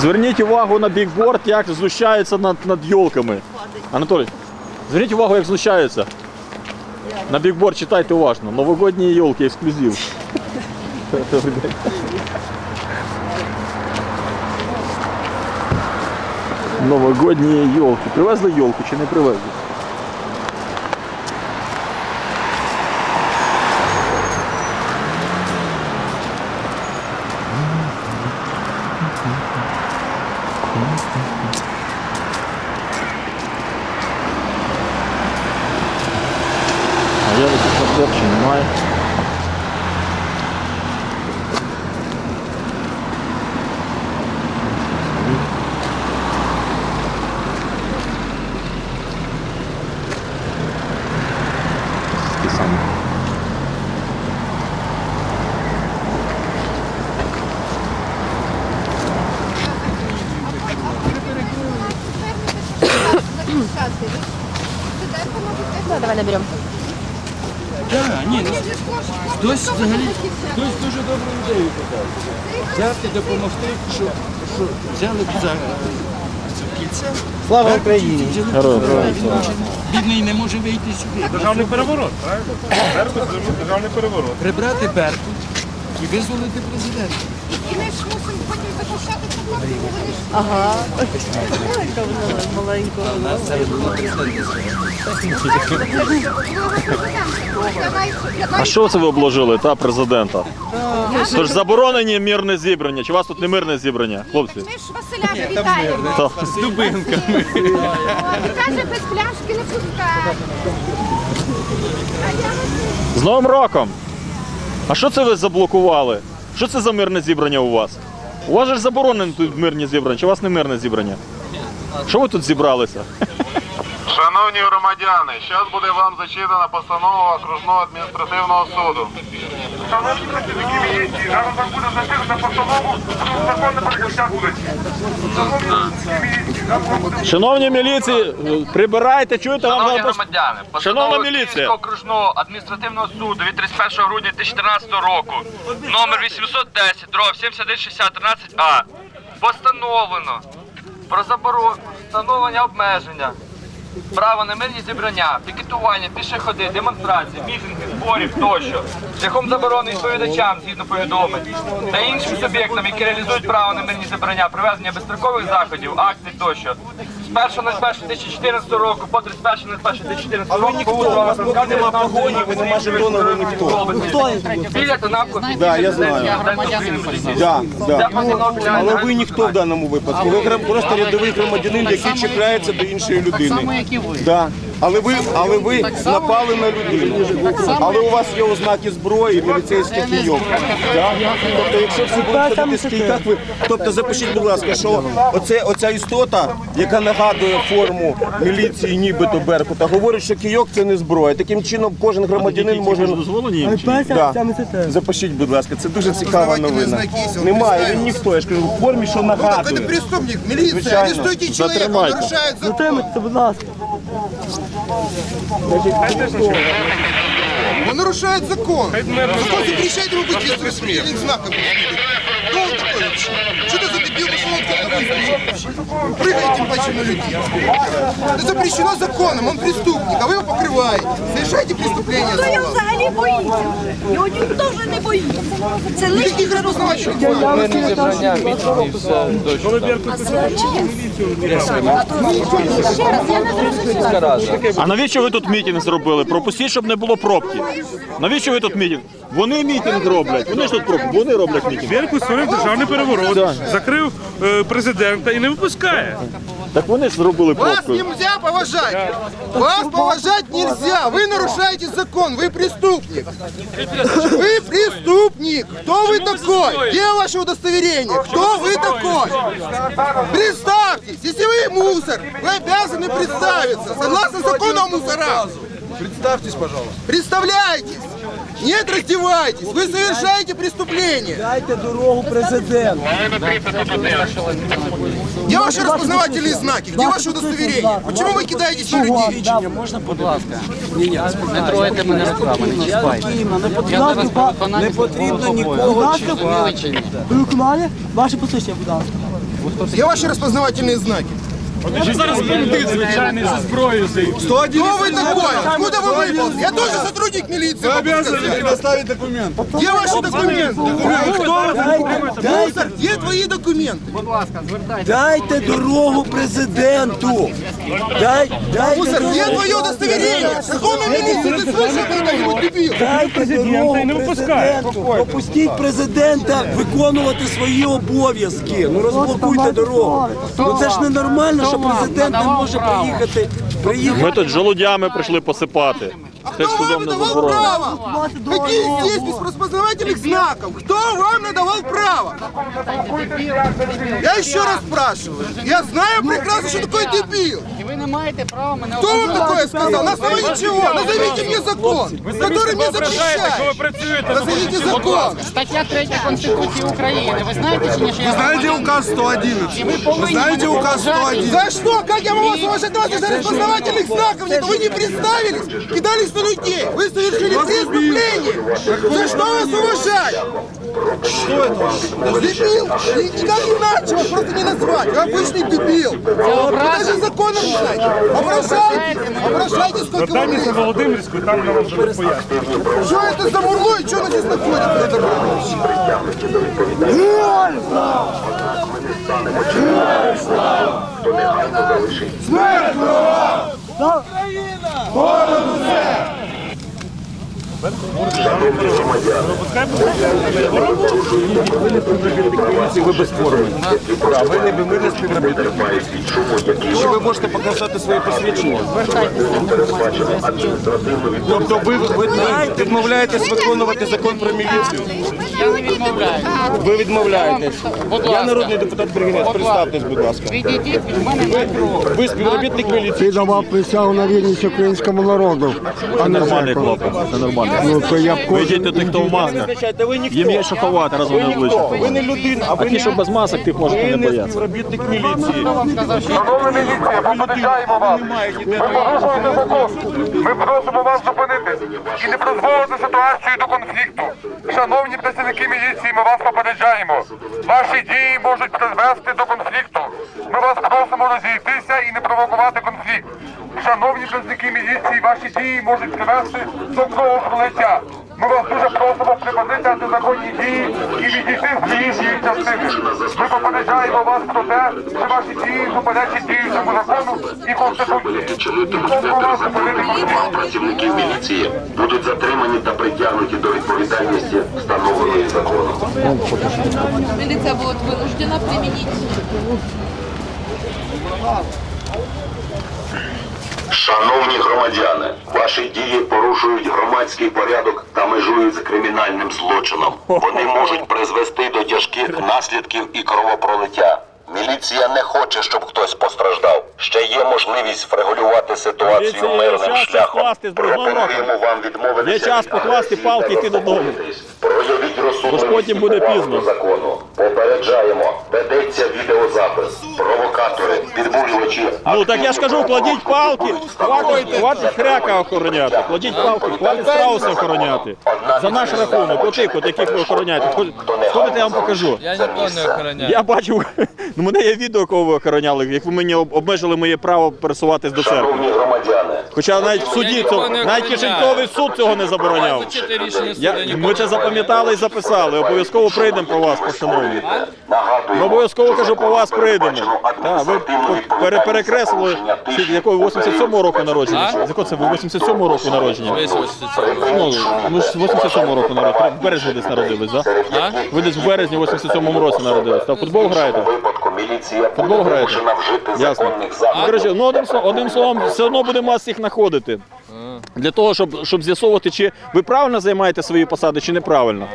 Зверніть увагу на бікборд, як знущаються над, над йолками. Анатолій, зверніть увагу, як знущаються. На бікборд читайте уважно. Новогодні йолки, ексклюзив. Новогодні йолки. Привезли йолку чи не привезли? А я таких на хлопці немає. Такі самі. Да, давай наберем. Так, ні, ну, хтось взагалі, хтось дуже добру ідею подав. Взяти, допомогти, що, що взяли б за це кільце. Слава Україні! Бідний не може вийти сюди. Державний переворот, правильно? Беркут державний переворот. Прибрати Беркут і визволити президента. І ми ж мусимо потім захищати ж Ага. Маленька. У нас це було президент. А що це ви обложили, та президента? Тож заборонені мирне зібрання. Чи у вас тут не мирне зібрання, хлопці? Ми ж Василя вітаємо. Та. З дубинками. Каже, без пляшки не пускає. З Новим роком! А що це ви заблокували? Що це за мирне зібрання у вас? У вас же ж заборонені тут мирні зібрання, чи у вас не мирне зібрання? Що ви тут зібралися? Шановні громадяни, зараз буде вам зачитана постанова окружного адміністративного суду. Шановні працівники міліції, зараз вам буде зачитана постанову про законне прикриття вулиці. Шановні працівники міліції, зараз вам буде Шановні міліції, прибирайте, чуєте вам Шановні громадяни, Шановна постанова міліція. Київського окружного адміністративного суду від 31 грудня 2014 року, номер 810, дров 7160 13А, постановлено про заборону встановлення обмеження, право на мирні зібрання, пікетування, пішоходи, демонстрації, мітинги, зборів тощо, шляхом заборони відповідачам згідно повідомлень та іншим суб'єктам, які реалізують право на мирні зібрання, проведення безстрокових заходів, акцій тощо. З 1.01.2014 року по 31.01.2014 року Ніхто, у вас поки нема погоні, ви нема жетону, ви ніхто. Біля та навколо Да, я знаю. Да, да. Але ви ніхто в даному випадку. Ви гра- просто рядовий громадянин, який чіпляється до іншої людини. Да. Але ви, але ви напали на людину. Але у вас є ознаки зброї, міліцейських кійок. Тобто, якщо в суд ходити з кійках, ви... Тобто запишіть, будь ласка, що оце, оця істота, яка нагадує форму міліції, нібито Беркута, говорить, що кійок це не зброя. Таким чином кожен громадянин може дозволені? Да. Запишіть, будь ласка, це дуже цікава новина. Немає, він ніхто, я ж кажу, в формі, що Это нагадує. преступник, милиция, Звичайно. арестуйте он Затримайте. нарушает закон. Затримайте, будь ласка. Он нарушает закон. Закон запрещает ему быть без распределенных знаков. Кто он такой вообще? Что это за дебил, что он как-то выглядит? Прыгает тем паче на людей. Это запрещено законом, он преступник, а вы его покрываете. Совершаете преступление Хто за його вас. взагалі боїться? Його ніхто вже не боїться. Це лише Никаких разузнавачей не бывает. ще раз, я не зрозуміла. А навіщо ви тут мітинг зробили? Пропустіть, щоб не було пробки. Навіщо ви тут мітинг? Вони мітинг роблять. Вони ж тут пробки. Вони роблять мітинг. Беркут створив державний переворот, закрив е, президента і не випускає. Так вони ж зробили Вас пробку. нельзя поважать! Вас поважать нельзя! Вы нарушаете закон, вы преступник! Вы преступник! Кто вы такой? Где ваше удостоверение? Кто вы такой? Представьтесь! Если вы мусор, вы обязаны представиться! Согласно закону о мусорах! Представьтесь, пожалуйста. Представляйтесь! Нет, раздевайтесь! Вы совершаете преступление! Дайте дорогу президенту. Где ваши распознавательные знаки? Где ваше удостоверение? Почему вы кидаетесь на людей? Не трогайте мене руками, не чіпайте. Я на вас по виконанні Не потрібно службового нікого обов'язку. чіпати. Зрозуміли чи ні? Ви виконали? Ваше посвідчення, будь ласка. Где ваши распознавательные знаки? звичайний зі зброєю Кто вы такой? Откуда вы выползли? Я тоже сотрудник милиции. Вы обязаны предоставить документы. Где ваши документы? Мусор, где твои документы? Дайте дорогу президенту. Дай, дайте Мусор, где дорогу. твое удостоверение? Какому милиции ты слышал когда-нибудь дебил? Дайте дорогу президенту. Пропустіть президента виконувати свої обов'язки. Ну розблокуйте дорогу. Ну це ж ненормально, що президент не може приїхати. Приїхати. Ми тут желудями прийшли посипати. А Це ж кто судом вам не надавал заборонено. право? Какие здесь без распознавательных знаков? Кто вам надавал право? Я еще раз спрашиваю. Я знаю прекрасно, что такое дебил. І ви не маєте права мене Кто вам такое сказал? На основании чего? Назовите мне закон, который мне запрещает. Назовите закон. Стаття 3 Конституції України. Ви знаєте чи ні, що я Знаете указ 111? І ви повинні мене поважати. За что? Как я могу вас уважать? Давайте за распознавательных знаков нет. Вы не представились, кидались на людей. Вы совершили преступление. За что вас уважать? Что это? Дебил. И Никак иначе вас просто не назвать. Вы обычный дебил. Вы даже законом не знаете. Обращайтесь. Обращайтесь сколько вы влезете. Володимирську, там на вас вже поясню. Что это за мурло и что оно здесь находится? Ви не ви не співробітник. Чи ви можете показати своє посвідчення? Тобто ви відмовляєтесь виконувати закон про міліцію? Я не відмовляю. Ви відмовляєтесь. Будь Я ласка. народний депутат Бригінець, представтесь, будь ласка. Відійдіть від мене на крок. Ви співробітник міліції. Ти давав присягу на вірність українському народу, Це нормальний хлопець, це нормально. Ну то я б Ви кожен... йдіть тих, хто в масках. Визначайте, ви ніхто. Їм є що ховати, раз вони Ви обличчя. Ви не людина, а А ви ті, не, що без масок, тих можете ви не не боятися. співробітник міліції. Шановна міліція, попереджаємо вас. Ви порушуєте закон. Ми просимо вас зупинити і не дозволити ситуацію до конфлікту. Шановні працівники міліції, ми вас попереджаємо. Ваші дії можуть призвести до конфлікту. Ми вас просимо розійтися і не провокувати конфлікт. Шановні працівники міліції, ваші дії можуть привести до кровопролиття. Ми вас дуже просимо припинити антизаконні дії і відійти з цієї частини. Ми попереджаємо вас про те, що ваші дії суперечать діючому закону і конституції. Зупинити працівників міліції будуть затримані та притягнуті до відповідальності, встановленої законом. Милиция будет вынуждена применить Шановні громадяни, ваші дії порушують громадський порядок та межують з кримінальним злочином. Вони можуть призвести до тяжких наслідків і кровопролиття. Міліція не хоче, щоб хтось постраждав. Ще є можливість врегулювати ситуацію Міліція мирним час шляхом. скласти з Брудном Пропонуємо вам відмовитися. Є час від покласти агресії палки та йти додому. заспокоїтись. Проявіть розсудливість потім буде і повагу пізно. до закону. Попереджаємо, ведеться відеозапис. Провокатори, підбурювачі. Ну так я ж кажу, кладіть палки, хватить, хватить хряка охороняти, кладіть палки, хватить страуса охороняти. За наш рахунок, отих, от яких ви охороняєте. Ход- Сходите, я вам покажу. Я ніхто не охороняю. Я бачив, ну мене є відео, кого ви охороняли, як ви мені обмежили моє право пересуватись до церкви. Шановні громадяни, Хоча навіть в суді нікого цього, не навіть охороняю. кишеньковий суд цього не забороняв. Зачити рішення суду, Я, нікого ми це не запам'ятали і записали. Обов'язково прийдемо по вас, пошановні. нагадуємо, Ми обов'язково кажу по вас прийдемо. Так, ви пере- перекреслили, чи якого 87-го року народження. А? З якого це ви 87-го року народження? Весь ось це. Ну, ви ж 87-го року народились. В березні десь народились, так? А? Ви десь в березні 87-му році народились. Та в футбол граєте? Міліція буде вимушена вжити Ясно. законних заходів. Ну одним, словом- одним словом, все одно будемо вас їх знаходити. Для того, щоб, щоб з'ясовувати, чи ви правильно займаєте свої посади, чи неправильно.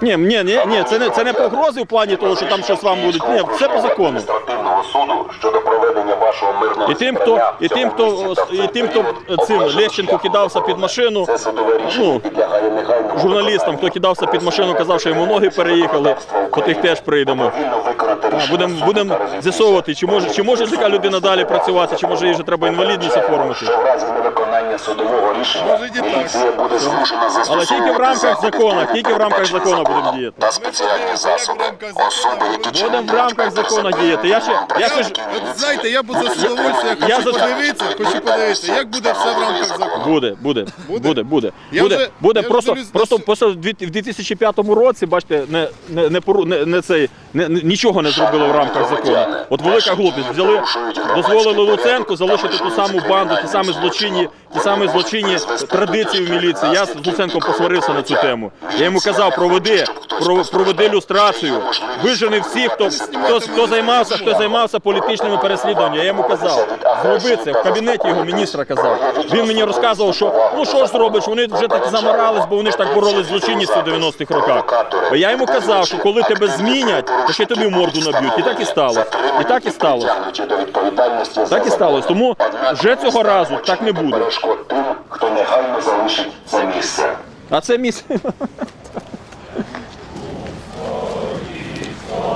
Ні, ні, ні, ні, це не це не погрози в плані того, що там щось вам будуть. Ні, все по закону. адміністративного суду щодо проведення вашого мирного І тим, хто, і тим, хто, і тим, хто цим Лещенко кидався під машину, ну, журналістам, хто кидався під машину, казав, що йому ноги переїхали, по тих теж прийдемо. Будемо будем з'ясовувати, чи може, чи може така людина далі працювати, чи може їй вже треба інвалідність оформити. Що в разі невиконання судового рішення буде змушена Але тільки в рамках закону, тільки в рамках закону, будемо діяти. та спеціальні засоби. Особи, які Будемо в рамках закону діяти. Я ще, я ще ж, От знаєте, я буду за удовольствие, Я хочу подивитися, хочу подивитися, як буде все в рамках закону. Буде, буде, буде, буде. Я Буде, вже- буде я просто, вже дивлюсь на просто, всю- просто в дві- в 2005 році, бачите, не, не, не, пору- не, не цей, не, не- нічого не зробили в рамках закону. От велика глупість. Взяли, дозволили Луценку залишити ту саму банду, ті самі злочинні, ті самі злочинні традиції в міліції. Я з Луценком посварився на цю тему. Я йому казав, проведи, про- проведи люстрацію, вижени всіх, хто, хто, хто займався, хто займався політичними переслідуваннями. Я йому казав, зроби це. В кабінеті його міністра казав. Він мені розказував, що ну що ж зробиш, вони вже так заморались, бо вони ж так боролись з злочинністю в 90-х роках. А я йому казав, що коли тебе змінять, то ще тобі морду наб'ють. І так і стало. І так і стало. притягнуті до відповідальності за Так і сталося. Тому вже цього разу так не буде. хто негайно залишить це місце. А це місце.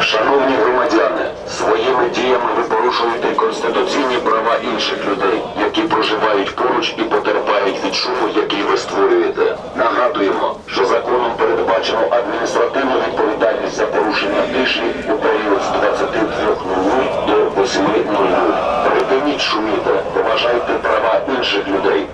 Шановні громадяни, своїми діями ви порушуєте конституційні права інших людей, які проживають поруч і потерпають від шуму, який ви створюєте. Нагадуємо, що законом передбачено адміністративну відповідальність за порушення тиші у період з 22.00 до 8.00. Припиніть шуміти, поважайте права інших людей,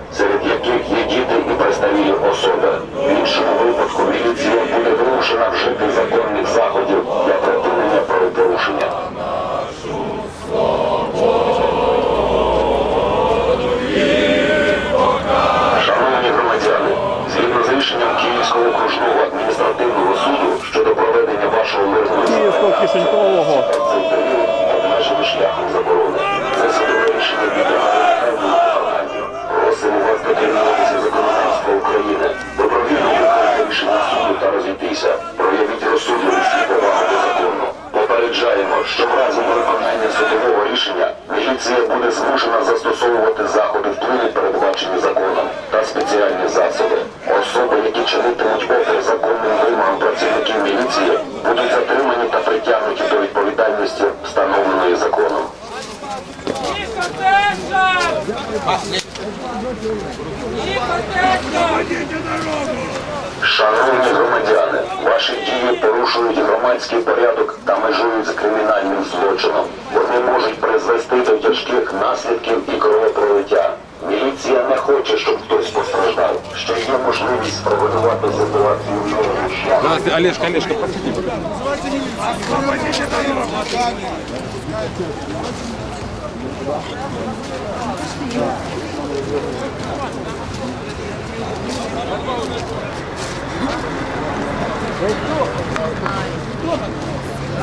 Шановні громадяни, ваші дії порушують громадський порядок та межують з кримінальним злочином. Вони можуть призвести до тяжких наслідків і кровопролиття. Міліція не хоче, щоб хтось постраждав. Ще є можливість справедувати ситуацію мирним шляхом. Олежка, Олежка,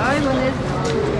Ай, вони знають.